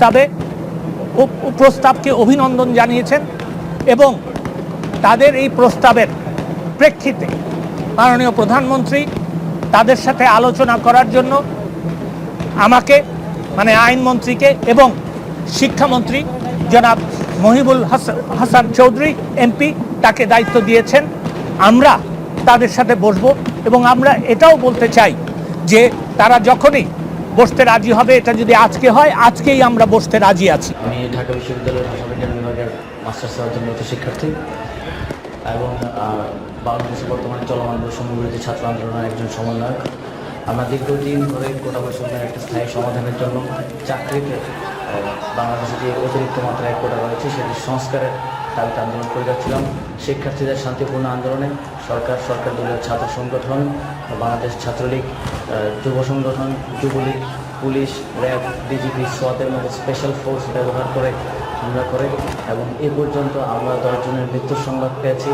তবে ও- ও প্রস্তাবকে অভিনন্দন জানিয়েছেন এবং তাদের এই প্রস্তাবের প্রেক্ষিতে মাননীয় প্রধানমন্ত্রী তাদের সাথে আলোচনা করার জন্য আমাকে মানে আইনমন্ত্রীকে এবং শিক্ষামন্ত্রী জনাব মহিবুল হাসান চৌধুরী, এমপি, তাকে দায়িত্ব দিয়েছেন। আমরা তাদের সাথে বসবো এবং আমরা এটাও বলতে চাই যে তারা যখনই বসতে রাজি হবে, এটা যদি আজকে হয়, আজকেই আমরা বসতে রাজি আছি। আমি ঢাকা বিশ্ববিদ্যালয়ের ভাষা বিজ্ঞান বিভাগের মাস্টার্স হওয়ার শিক্ষার্থী এবং বাংলাদেশে বর্তমানে চলমান বৈষম্য বিরোধী ছাত্র আন্দোলনের একজন সমন্বয়ক। আমরা দীর্ঘদিন ধরে কোটা বৈষম্যের একটা স্থায়ী সমাধানের জন্য চাকরিতে বাংলাদেশে যে অতিরিক্ত মাত্রায় কোটা রয়েছে, সেটি সংস্কারের দাবিতে আন্দোলন করে যাচ্ছিলাম। শিক্ষার্থীদের শান্তিপূর্ণ আন্দোলনে সরকার সরকার দলীয় ছাত্র সংগঠন, বাংলাদেশ ছাত্রলীগ যুব সংগঠন, যুবলীগ, পুলিশ, র্যাব, ডিজিপি সোয়াতের মতো স্পেশাল ফোর্স ব্যবহার করে হামলা করে এবং এ পর্যন্ত আমরা দশজনের মৃত্যুর সংবাদ পেয়েছি।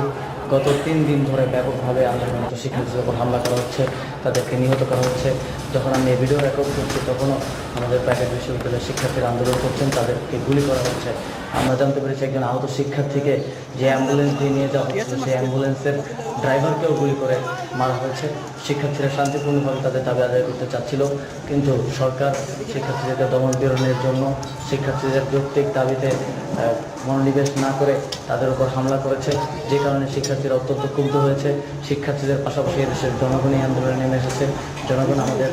গত তিন দিন ধরে ব্যাপকভাবে আন্দোলনরত শিক্ষার্থীদের উপর হামলা করা হচ্ছে, তাদেরকে নিহত করা হচ্ছে। যখন আমি এই ভিডিও রেকর্ড করছি, তখনও আমাদের প্রাইভেট বিশ্ববিদ্যালয়ের শিক্ষার্থীরা আন্দোলন করছেন, তাদেরকে গুলি করা হচ্ছে। আমরা জানতে পেরেছি একজন আহত শিক্ষার্থীকে যে অ্যাম্বুলেন্স দিয়ে নিয়ে যাওয়া হচ্ছিল, সেই অ্যাম্বুলেন্সের ড্রাইভারকেও গুলি করে মারা হয়েছে। শিক্ষার্থীরা শান্তিপূর্ণভাবে তাদের দাবি আদায় করতে চাচ্ছিল, কিন্তু সরকার শিক্ষার্থীদেরকে দমন পীড়নের জন্য শিক্ষার্থীদের যৌক্তিক দাবিতে মনোনিবেশ না করে তাদের উপর হামলা করেছে। যে কারণে শিক্ষার্থীরা অত্যন্ত ক্ষুব্ধ হয়েছে। শিক্ষার্থীদের পাশাপাশি এদেশের জনগণই আন্দোলনে নেমে এসেছে। জনগণ আমাদের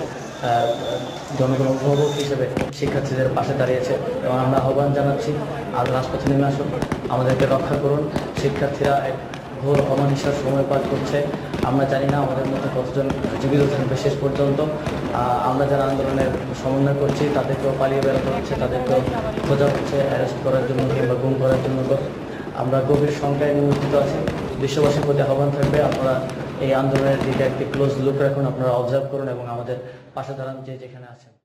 জনগণ অভিভাবক হিসেবে শিক্ষার্থীদের পাশে দাঁড়িয়েছে এবং আমরা আহ্বান জানাচ্ছি আর রাজপথে নেমে আসুন আমাদেরকে রক্ষা করুন। শিক্ষার্থীরা এক ঘোর অমানিসার সময় পার করছে। আমরা জানি না আমাদের মধ্যে কতজন জীবিত থাকবে শেষ পর্যন্ত। আমরা যারা আন্দোলনের সমন্বয় করছি, তাদেরকেও পালিয়ে বেরোতে হচ্ছে, তাদেরকেও খোঁজা হচ্ছে, অ্যারেস্ট করার জন্য কিংবা গুম করার জন্য। আমরা গভীর সংখ্যায় নিমন্ত্রিত আছি। বিশ্ববাসীর প্রতি আহ্বান থাকবে, আপনারা এই আন্দোলনের দিকে একটি ক্লোজ লুক রাখুন, আপনারা অবজার্ভ করুন এবং আমাদের পাশে দাঁড়ান যে যেখানে আছেন।